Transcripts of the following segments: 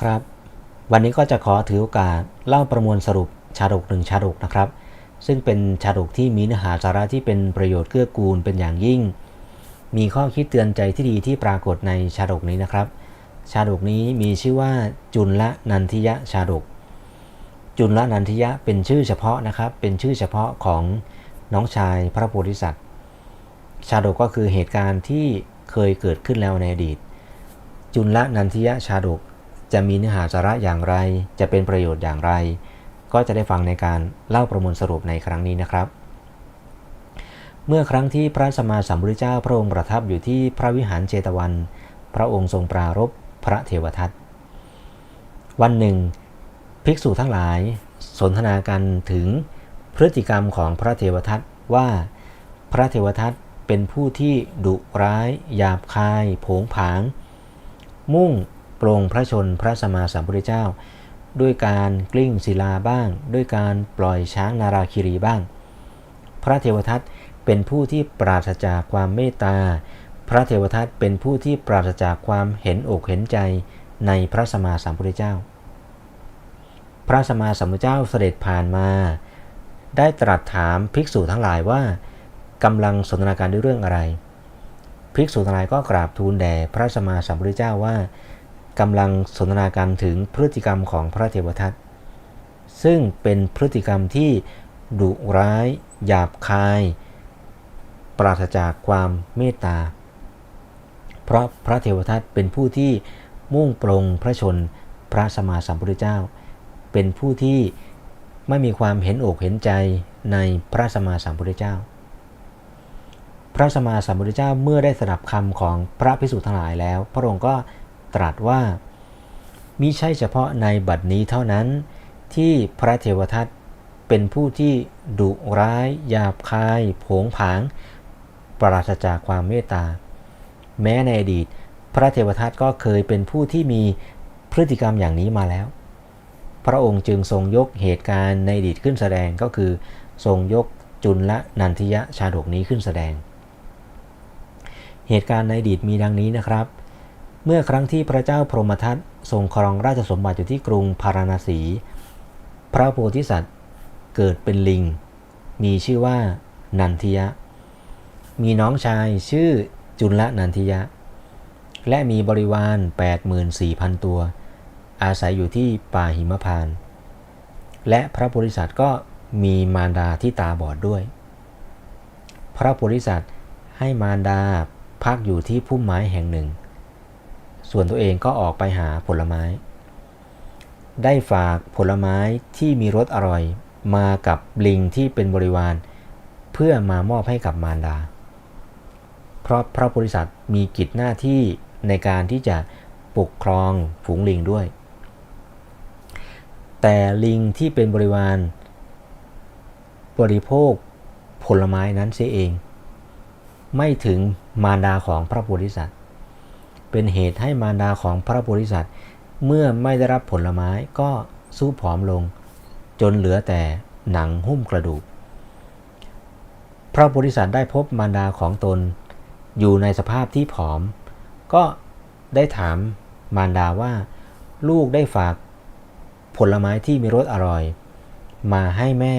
ครับ วันนี้ก็จะขอถือโอกาสเล่าประมวลสรุปชาดกหนึ่งชาดกนะครับ ซึ่งเป็นชาดกที่มีเนื้อหาสาระที่เป็นประโยชน์เกื้อกูลเป็นอย่างยิ่ง มีข้อคิดเตือนใจที่ดีที่ปรากฏในชาดกนี้นะครับ ชาดกนี้มีชื่อว่าจุลนันทิยะชาดก จุลนันทิยะเป็นชื่อเฉพาะนะครับ เป็นชื่อเฉพาะของน้องชายพระโพธิสัตว์ ชาดกก็คือเหตุการณ์ที่เคยเกิดขึ้นแล้วในอดีต จุลนันทิยะชาดก จะมีเนื้อหาสาระอย่างไร จะเป็นประโยชน์อย่างไร ก็จะได้ฟังในการเล่าประมวลสรุปในครั้งนี้นะครับ เมื่อครั้งที่พระสมมาสัมพุทธเจ้าพระองค์ประทับอยู่ที่พระวิหารเจตวัน พระองค์ทรงปรารภพระเทวทัตวันหนึ่ง ภิกษุทั้งหลาย สนทนากันถึงพฤติกรรมของพระเทวทัตว่าพระเทวทัตเป็นผู้ที่ดุร้าย หยาบคาย โผงผาง มุ่ง ปรงพระชนพระสมมาสัมพุทธเจ้า ด้วยการกลิ้งศิลาบ้าง ด้วยการปล่อยช้างนาราคิรีบ้าง พระเทวทัตเป็นผู้ที่ปราศจากความเมตตา พระเทวทัตเป็นผู้ที่ปราศจากความเห็นอกเห็นใจในพระสมมาสัมพุทธเจ้า พระสมมาสัมพุทธเจ้าเสด็จผ่านมา ได้ตรัสถามภิกษุทั้งหลายว่ากำลังสนทนาการด้วยเรื่องอะไร ภิกษุทั้งหลายก็กราบทูลแด่พระสมมาสัมพุทธเจ้าว่า กำลังสนทนาการถึงพฤติกรรมของพระเทวทัตซึ่งเป็นพฤติกรรมที่ดุร้าย หยาบคาย ปราศจากความเมตตา เพราะพระเทวทัตเป็นผู้ที่มุ่งปรงพระชนพระสมมาสัมพุทธเจ้า เป็นผู้ที่ไม่มีความเห็นอกเห็นใจในพระสมมาสัมพุทธเจ้า พระสมมาสัมพุทธเจ้าเมื่อได้สดับคำของพระพิสุทธ์ทั้งหลายแล้ว พระองค์ก็ ตรัสว่ามิใช่เฉพาะในบัดนี้เท่านั้น ที่พระเทวทัตเป็นผู้ที่ดุร้ายหยาบคายโผงผาง ปราศจากความเมตตา แม้ในอดีต พระเทวทัตก็เคยเป็นผู้ที่มีพฤติกรรมอย่างนี้มาแล้ว พระองค์จึงทรงยกเหตุการณ์ในอดีตขึ้นแสดงก็คือ ทรงยกจุลละนันทิยะชาดกนี้ขึ้นแสดง เหตุการณ์ในอดีตมีดังนี้นะครับ เมื่อครั้งที่พระเจ้าพรหมทัตทรงครองราชสมบัติอยู่ที่กรุงพาราณสี พระโพธิสัตว์เกิดเป็นลิง มีชื่อว่านันทิยะ มีน้องชายชื่อจุลนันทิยะ และมีบริวาร 84,000 ตัว อาศัยอยู่ที่ป่าหิมพาน และพระโพธิสัตว์ก็มีมารดาที่ตาบอดด้วย พระโพธิสัตว์ให้มารดาพักอยู่ที่พุ่มไม้แห่งหนึ่ง ส่วนตัวเองก็ออกไปหาผลไม้ ได้ฝากผลไม้ที่มีรสอร่อยมากับลิงที่เป็นบริวาร เพื่อมามอบให้กับมารดา เพราะพระโพธิสัตมีกิจหน้าที่ในการที่จะปกครองฝูงลิงด้วย แต่ลิงที่เป็นบริวาร บริโภคผลไม้นั้นเสียเอง ไม่ถึงมารดาของพระโพธิสัตว เป็นเหตุให้มารดาของพระโพธิสัตว์เมื่อไม่ได้รับผลไม้ก็สู้ผอมลง จนเหลือแต่หนังหุ้มกระดูก พระโพธิสัตว์ได้พบมารดาของตน อยู่ในสภาพที่ผอม ก็ได้ถามมารดาว่า ลูกได้ฝากผลไม้ที่มีรสอร่อย มาให้แม่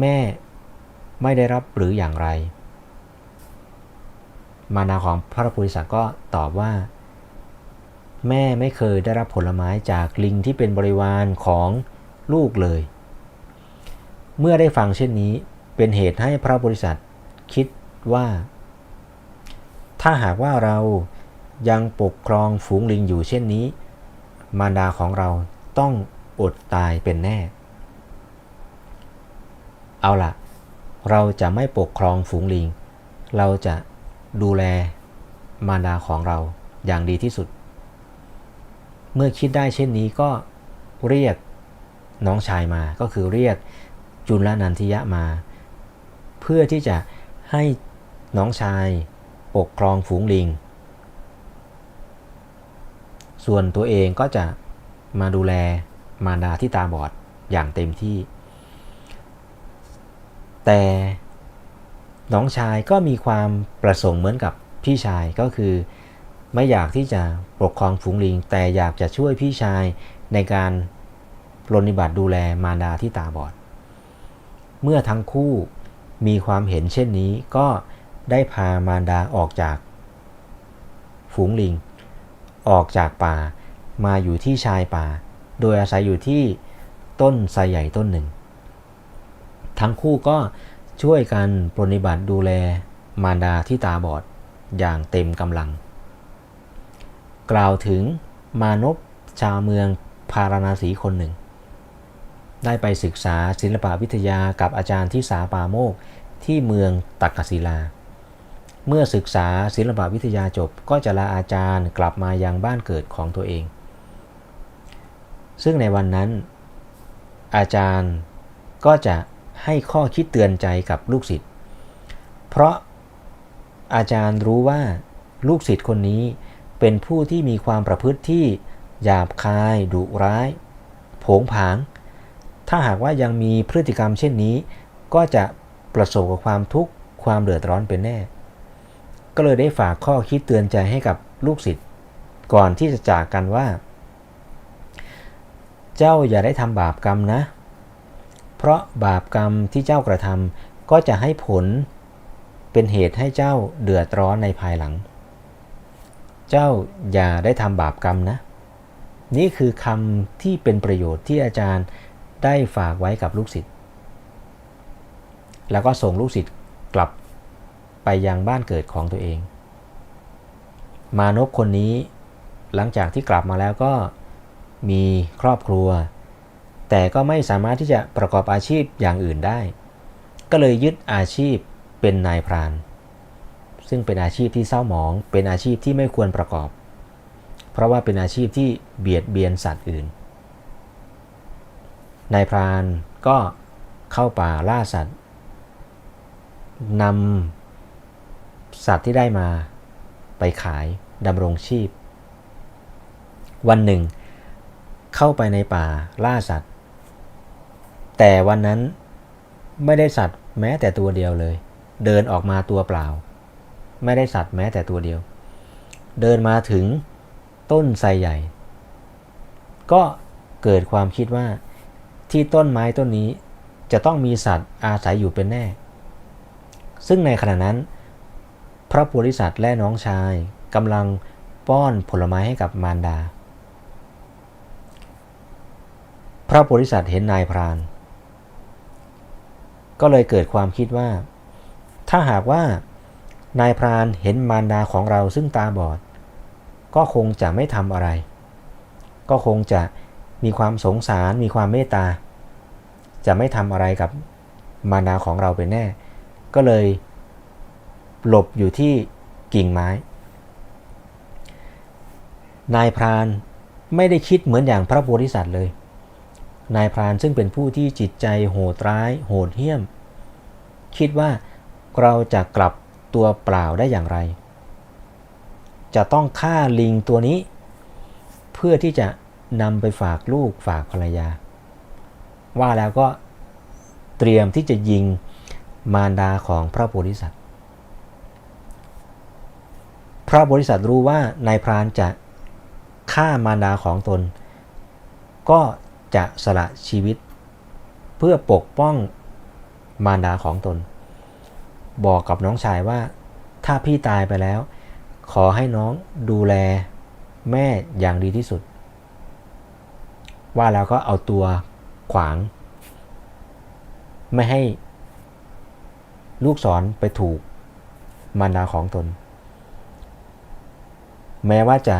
แม่ไม่ได้รับหรืออย่างไร มารดาของพระโพธิสัตว์ก็ตอบว่า แม่ไม่เคยได้รับผลไม้จากลิงที่เป็นบริวารของลูกเลย เมื่อได้ฟังเช่นนี้เป็นเหตุให้พระโพธิสัตว์คิดว่า ถ้าหากว่าเรายังปกครองฝูงลิงอยู่เช่นนี้ มารดาของเราต้องอดตายเป็นแน่ เอาล่ะเราจะไม่ปกครองฝูงลิง เราจะ ดูแลมารดาของเราอย่างดีที่สุด เมื่อคิดได้เช่นนี้ก็เรียกน้องชายมา ก็คือเรียกจุลนันทิยะมา เพื่อที่จะให้น้องชายปกครองฝูงลิง ส่วนตัวเองก็จะมาดูแลมารดาที่ตาบอดอย่างเต็มที่ แต่ น้องชายก็มีความประสงค์เหมือนกับพี่ชายก็คือ ไม่อยากที่จะปกครองฝูงลิง แต่อยากจะช่วยพี่ชายในการปรนนิบัติดูแลมารดาที่ตาบอด เมื่อทั้งคู่มีความเห็นเช่นนี้ก็ได้พามารดาออกจาก ฝูงลิง ออกจากป่ามาอยู่ที่ชายป่า โดยอาศัยอยู่ที่ต้นไทรใหญ่ต้นหนึ่ง ทั้งคู่ก็ ช่วยกันปรนิบัติดูแลมารดาที่ตาบอดอย่างเต็มกำลัง กล่าวถึงมานพชาวเมืองพาราณสีคนหนึ่ง ได้ไปศึกษาศิลปวิทยากับอาจารย์ที่สาปาโมกที่เมืองตักกศิลา เมื่อศึกษาศิลปวิทยาจบก็จะลาอาจารย์กลับมายังบ้านเกิดของตัวเอง ซึ่งในวันนั้น อาจารย์ก็จะ ให้ข้อคิดเตือนใจกับลูกศิษย์ เพราะอาจารย์รู้ว่าลูกศิษย์คนนี้เป็นผู้ที่มีความประพฤติที่หยาบคาย ดุร้าย โผงผาง ถ้าหากว่ายังมีพฤติกรรมเช่นนี้ ก็จะประสบกับความทุกข์ความเดือดร้อนเป็นแน่ ก็เลยได้ฝากข้อคิดเตือนใจให้กับลูกศิษย์ก่อนที่จะจากกันว่า เจ้าอย่าได้ทำบาปกรรมนะ เพราะบาปกรรมที่เจ้ากระทำก็จะให้ผลเป็นเหตุให้เจ้าเดือดร้อนในภายหลัง เจ้าอย่าได้ทำบาปกรรมนะ นี่คือคำที่เป็นประโยชน์ที่อาจารย์ได้ฝากไว้กับลูกศิษย์ แล้วก็ส่งลูกศิษย์กลับไปยังบ้านเกิดของตัวเอง มานพคนนี้หลังจากที่กลับมาแล้วก็มีครอบครัว แต่ก็ไม่สามารถที่จะประกอบอาชีพอย่างอื่นได้ ก็เลยยึดอาชีพเป็นนายพราน ซึ่งเป็นอาชีพที่เศร้าหมอง เป็นอาชีพที่ไม่ควรประกอบ เพราะว่าเป็นอาชีพที่เบียดเบียนสัตว์อื่น นายพรานก็เข้าป่าล่าสัตว์นำสัตว์ที่ได้มาไปขายดำรงชีพ วันหนึ่ง เข้าไปในป่าล่าสัตว์ แต่วันนั้นไม่ได้สัตว์แม้แต่ตัวเดียวเลย เดินออกมาตัวเปล่า ไม่ได้สัตว์แม้แต่ตัวเดียว เดินมาถึงต้นไทรใหญ่ ก็เกิดความคิดว่าที่ต้นไม้ต้นนี้จะต้องมีสัตว์อาศัยอยู่เป็นแน่ ซึ่งในขณะนั้น พระโพธิสัตว์และน้องชายกำลังป้อนผลไม้ให้กับมารดา พระโพธิสัตว์เห็นนายพราน ก็เลยเกิดความคิดว่า ถ้าหากว่านายพรานเห็นมารดาของเราซึ่งตาบอด ก็คงจะไม่ทำอะไร ก็คงจะมีความสงสารมีความเมตตา จะไม่ทำอะไรกับมารดาของเราเป็นแน่ ก็เลย หลบอยู่ที่กิ่งไม้ นายพรานไม่ได้คิดเหมือนอย่างพระโพธิสัตว์เลย นายพรานซึ่งเป็นผู้ที่จิตใจโหดร้าย โหดเหี้ยม คิดว่าเราจะกลับตัวเปล่าได้อย่างไร จะต้องฆ่าลิงตัวนี้ เพื่อที่จะนำไปฝากลูกฝากภรรยา ว่าแล้วก็เตรียมที่จะยิงมารดาของพระโพธิสัตว์ พระโพธิสัตว์รู้ว่านายพรานจะฆ่ามารดาของตน ก็ จะสละชีวิต เพื่อปกป้องมารดาของตน บอกกับน้องชายว่า ถ้าพี่ตายไปแล้ว ขอให้น้องดูแลแม่อย่างดีที่สุด ว่าแล้วก็เอาตัวขวาง ไม่ให้ลูกศรไปถูกมารดาของตน แม้ว่าจะ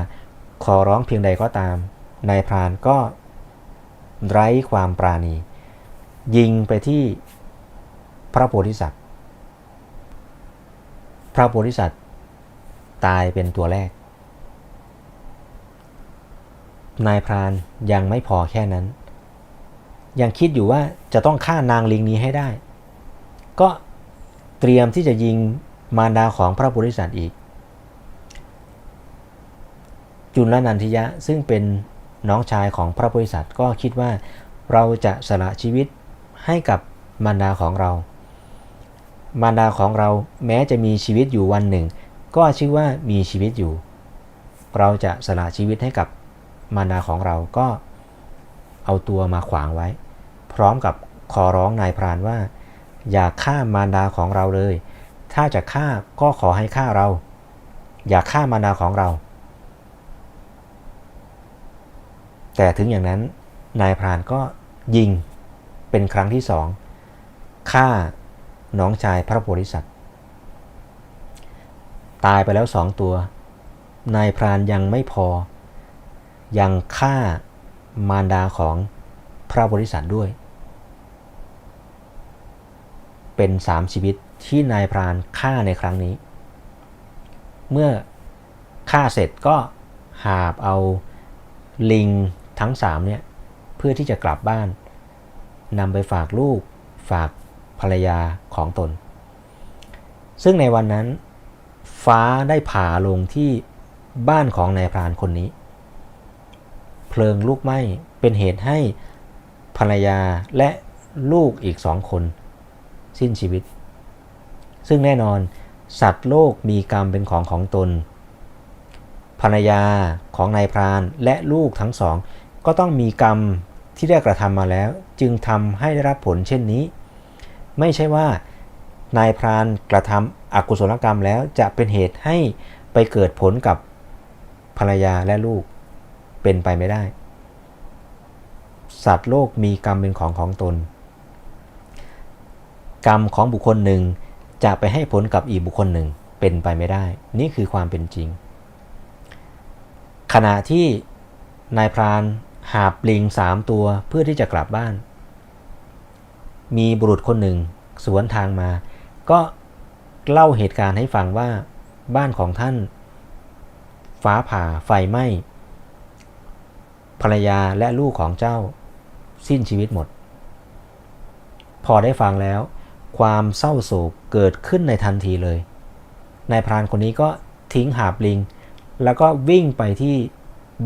ขอร้องเพียงใดก็ตามนายพรานก็ ไร้ความปราณี ยิงไปที่พระโพธิสัตว์ พระโพธิสัตว์ตายเป็นตัวแรก นายพรานยังไม่พอแค่นั้น ยังคิดอยู่ว่าจะต้องฆ่านางลิงนี้ให้ได้ ก็เตรียมที่จะยิงมารดาของพระโพธิสัตว์อีก จุลนันทิยะซึ่งเป็น น้องชายของพระโพธิสัตว์ก็คิดว่าเราจะสละชีวิตให้กับมารดาของเรา มารดาของเราแม้จะมีชีวิตอยู่วันหนึ่ง ก็ชื่อว่ามีชีวิตอยู่ เราจะสละชีวิตให้กับมารดาของเราก็เอาตัวมาขวางไว้ พร้อมกับขอร้องนายพรานว่า อย่าฆ่ามารดาของเราเลย ถ้าจะฆ่าก็ขอให้ฆ่าเรา อย่าฆ่ามารดาของเรา แต่ถึงอย่างนั้นนายพรานก็ยิงเป็นครั้งที่สองฆ่าน้องชายพระโพธิสัตว์ ตายไปแล้วสองตัวนายพรานยังไม่พอ ยังฆ่ามารดาของพระโพธิสัตว์ด้วย เป็นสามชีวิตที่นายพรานฆ่าในครั้งนี้ เมื่อฆ่าเสร็จก็หาบเอาลิง ทั้งสามเนี่ยเพื่อที่จะกลับบ้านนำไปฝากลูก ฝากภรรยาของตน ซึ่งในวันนั้น ฟ้าได้ผ่าลงที่บ้านของนายพรานคนนี้ เพลิงลุกไหม้เป็นเหตุให้ภรรยาและลูกอีกสองคน สิ้นชีวิต ซึ่งแน่นอน สัตว์โลกมีกรรมเป็นของของตน ภรรยาของนายพรานและลูกทั้งสอง ก็ต้องมีกรรมที่ได้กระทำมาแล้ว จึงทำให้ได้รับผลเช่นนี้ ไม่ใช่ว่านายพรานกระทำอกุศลกรรมแล้วจะเป็นเหตุให้ไปเกิดผลกับภรรยาและลูกเป็นไปไม่ได้ สัตว์โลกมีกรรมเป็นของของตน กรรมของบุคคลหนึ่งจะไปให้ผลกับอีกบุคคลหนึ่งเป็นไปไม่ได้ นี่คือความเป็นจริง ขณะที่นายพราน หาบลิงสามตัวเพื่อที่จะกลับบ้าน มีบุรุษคนหนึ่ง สวนทางมา ก็เล่าเหตุการณ์ให้ฟังว่าบ้านของท่าน ฟ้าผ่าไฟไหม้ ภรรยาและลูกของเจ้า สิ้นชีวิตหมด พอได้ฟังแล้ว ความเศร้าโศกเกิดขึ้นในทันทีเลยนายพรานคนนี้ก็ทิ้งหาบลิง แล้วก็วิ่งไปที่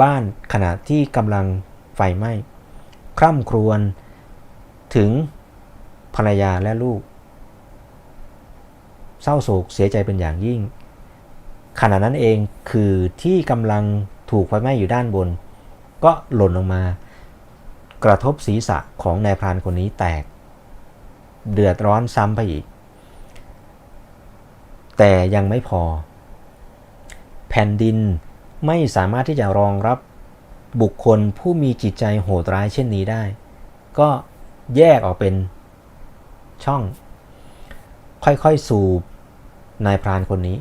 บ้านขณะที่กำลัง ฟไหม้ คร่ำครวญถึงภรรยาและลูก เศร้าโศกเสียใจเป็นอย่างยิ่ง ขณะนั้นเองคือที่กำลังถูกไฟไหม้อยู่ด้านบน ก็หล่นลงมา กระทบศีรษะของนายพรานคนนี้แตก เดือดร้อนซ้ำไปอีก แต่ยังไม่พอ แผ่นดินไม่สามารถที่จะรองรับ บุคคลผู้มีจิตใจโหดร้ายเช่นนี้ได้ ก็แยกออกเป็นช่อง ค่อยๆ สูบนายพรานคนนี้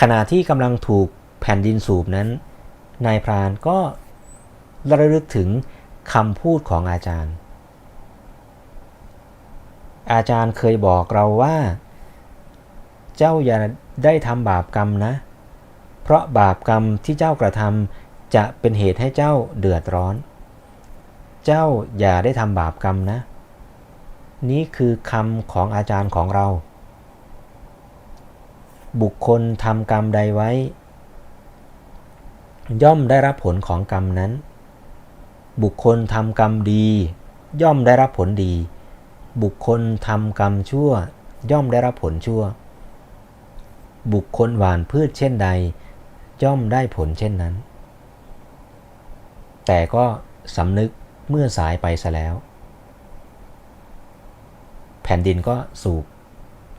ขณะที่กำลังถูกแผ่นดินสูบนั้น นายพรานก็ระลึกถึงคำพูดของอาจารย์ อาจารย์เคยบอกเราว่า เจ้าอย่าได้ทำบาปกรรมนะ เพราะบาปกรรมที่เจ้ากระทำ จะเป็นเหตุให้เจ้าเดือดร้อน เจ้าอย่าได้ทำบาปกรรมนะ นี่คือคำของอาจารย์ของเรา บุคคลทำกรรมใดไว้ ย่อมได้รับผลของกรรมนั้น บุคคลทำกรรมดี ย่อมได้รับผลดี บุคคลทำกรรมชั่ว ย่อมได้รับผลชั่ว บุคคลหวานพืชเช่นใด ย่อมได้ผลเช่นนั้น แต่ก็สำนึกเมื่อสายไปซะแล้ว แผ่นดินก็สูบ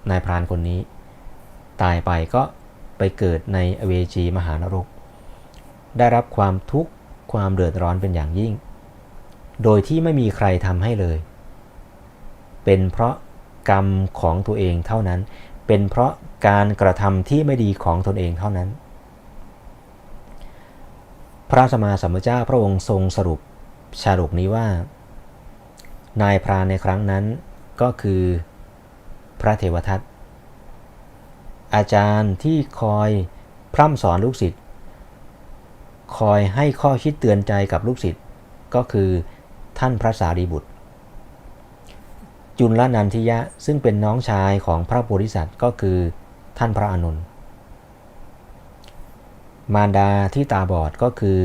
นายพรานคนนี้ ตายไปก็ไปเกิดในอเวจีมหานรก ได้รับความทุกข์ความเดือดร้อนเป็นอย่างยิ่ง โดยที่ไม่มีใครทำให้เลย เป็นเพราะกรรมของตัวเองเท่านั้น เป็นเพราะการกระทำที่ไม่ดีของตนเองเท่านั้น พระสมมาสัมพุทธเจ้าพระองค์ทรงสรุปชาดกนี้ว่า นายพรานในครั้งนั้นก็คือพระเทวทัตอาจารย์ที่คอยพร่ำสอนลูกศิษย์คอยให้ข้อคิดเตือนใจกับลูกศิษย์ก็คือท่านพระสารีบุตร จุลนันทิยะซึ่งเป็นน้องชายของพระโพธิสัตว์ก็คือท่านพระอานนท์ มารดาที่ตาบอดก็คือ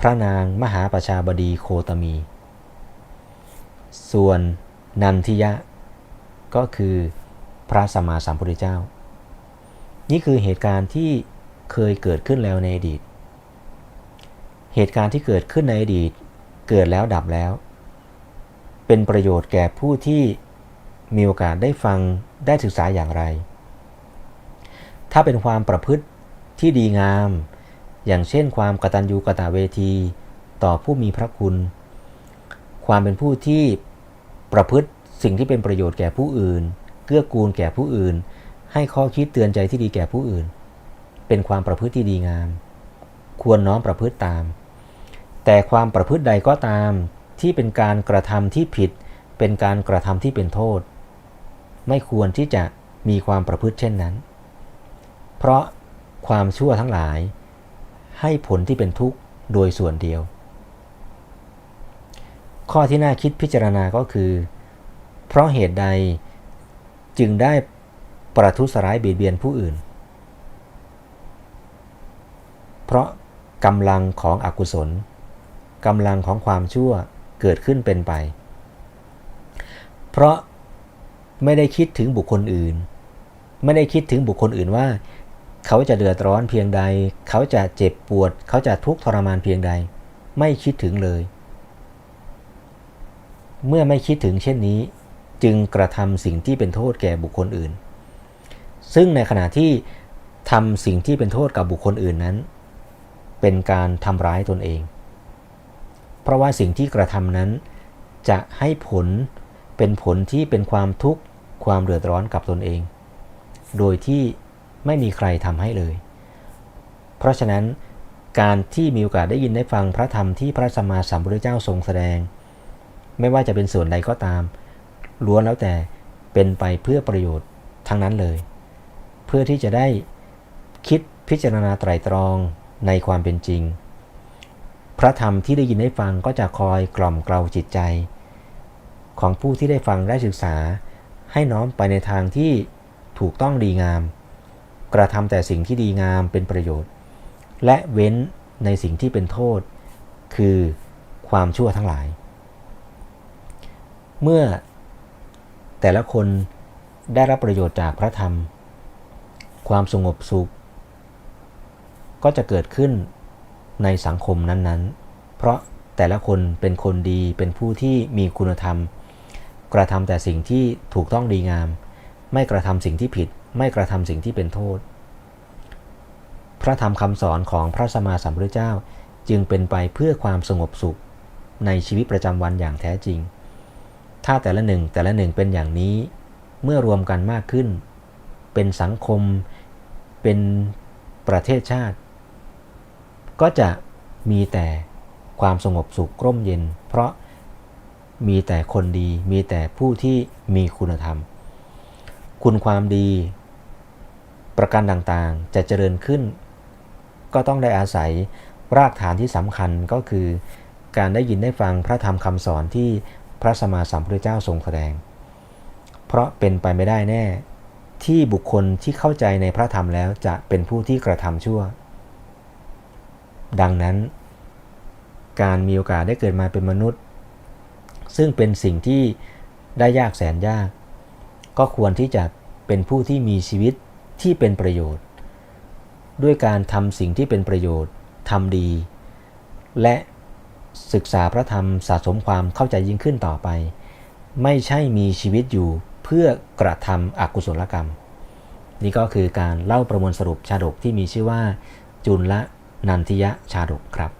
พระนางมหาประชาบดีโคตมี ส่วนนันทิยะ ก็คือพระสัมมาสัมพุทธเจ้า นี่คือเหตุการณ์ที่เคยเกิดขึ้นแล้วในอดีต เหตุการณ์ที่เกิดขึ้นในอดีต เกิดแล้วดับแล้ว เป็นประโยชน์แก่ผู้ที่มีโอกาสได้ฟังได้ศึกษาอย่างไร ถ้าเป็นความประพฤติ ที่ดีงาม อย่างเช่นความกตัญญูกตเวที ต่อผู้มีพระคุณ ความเป็นผู้ที่ประพฤติสิ่งที่เป็นประโยชน์แก่ผู้อื่น เกื้อกูลแก่ผู้อื่น ให้ข้อคิดเตือนใจที่ดีแก่ผู้อื่น เป็นความประพฤติที่ดีงาม ควรน้อมประพฤติตาม แต่ความประพฤติใดก็ตามที่เป็นการกระทำที่ผิด เป็นการกระทำที่เป็นโทษ ไม่ควรที่จะมีความประพฤติเช่นนั้น เพราะ ความชั่วทั้งหลาย ให้ผลที่เป็นทุกข์โดยส่วนเดียว ข้อที่น่าคิดพิจารณาก็คือ เพราะเหตุใดจึงได้ประทุษร้ายเบียดเบียนผู้อื่น เพราะกำลังของอกุศลกำลังของความชั่วเกิดขึ้นเป็นไป เพราะไม่ได้คิดถึงบุคคลอื่น ไม่ได้คิดถึงบุคคลอื่นว่า เขาจะเดือดร้อนเพียงใด เขาจะเจ็บปวด เขาจะทุกข์ทรมานเพียงใด ไม่คิดถึงเลย เมื่อไม่คิดถึงเช่นนี้ จึงกระทำสิ่งที่เป็นโทษแก่บุคคลอื่น ซึ่งในขณะที่ทำสิ่งที่เป็นโทษกับบุคคลอื่นนั้น เป็นการทำร้ายตนเอง เพราะว่าสิ่งที่กระทำนั้น จะให้ผลเป็นผลที่เป็นความทุกข์ความเดือดร้อนกับตนเอง โดยที่ ไม่มีใครทำให้เลย เพราะฉะนั้นการที่มีโอกาสได้ยินได้ฟังพระธรรมที่พระสัมมาสัมพุทธเจ้าทรงแสดง ไม่ว่าจะเป็นส่วนใดก็ตาม ล้วนแล้วแต่เป็นไปเพื่อประโยชน์ทั้งนั้นเลย เพื่อที่จะได้คิดพิจารณาไตรตรองในความเป็นจริง พระธรรมที่ได้ยินได้ฟังก็จะคอยกล่อมเกลาจิตใจ ของผู้ที่ได้ฟังได้ศึกษาให้น้อมไปในทางที่ถูกต้องดีงาม กระทำแต่สิ่งที่ดีงามเป็นประโยชน์ และเว้นในสิ่งที่เป็นโทษ คือความชั่วทั้งหลาย เมื่อแต่ละคนได้รับประโยชน์จากพระธรรม ความสงบสุข ก็จะเกิดขึ้นในสังคมนั้นๆ เพราะแต่ละคนเป็นคนดีเป็นผู้ที่มีคุณธรรม กระทำแต่สิ่งที่ถูกต้องดีงาม ไม่กระทำสิ่งที่ผิด ไม่กระทำสิ่งที่เป็นโทษ พระธรรมคำสอนของพระสมมาสัมพุทธเจ้าจึงเป็นไปเพื่อความสงบสุขในชีวิตประจำวันอย่างแท้จริง ถ้าแต่ละหนึ่งแต่ละหนึ่งเป็นอย่างนี้เมื่อรวมกันมากขึ้น เป็นสังคมเป็นประเทศชาติ ก็จะมีแต่ความสงบสุขร่มเย็น เพราะมีแต่คนดี มีแต่ผู้ที่มีคุณธรรม คุณความดี ประการต่างๆ จะเจริญขึ้น ก็ต้องได้อาศัยรากฐานที่สำคัญก็คือ การได้ยินได้ฟังพระธรรมคำสอนที่พระสมมาสัมพุทธเจ้าทรงแสดง เพราะเป็นไปไม่ได้แน่ ที่บุคคลที่เข้าใจในพระธรรมแล้วจะเป็นผู้ที่กระทำชั่ว ดังนั้น การมีโอกาสได้เกิดมาเป็นมนุษย์ ซึ่งเป็นสิ่งที่ได้ยากแสนยาก ก็ควรที่จะเป็นผู้ที่มีชีวิต ที่เป็นประโยชน์ ด้วยการทำสิ่งที่เป็นประโยชน์ทำดี และศึกษาพระธรรมสะสมความเข้าใจยิ่งขึ้นต่อไป ไม่ใช่มีชีวิตอยู่เพื่อกระทำอกุศลกรรม นี่ก็คือการเล่าประมวลสรุปชาดกที่มีชื่อว่า จุลละนันทิยะชาดกครับ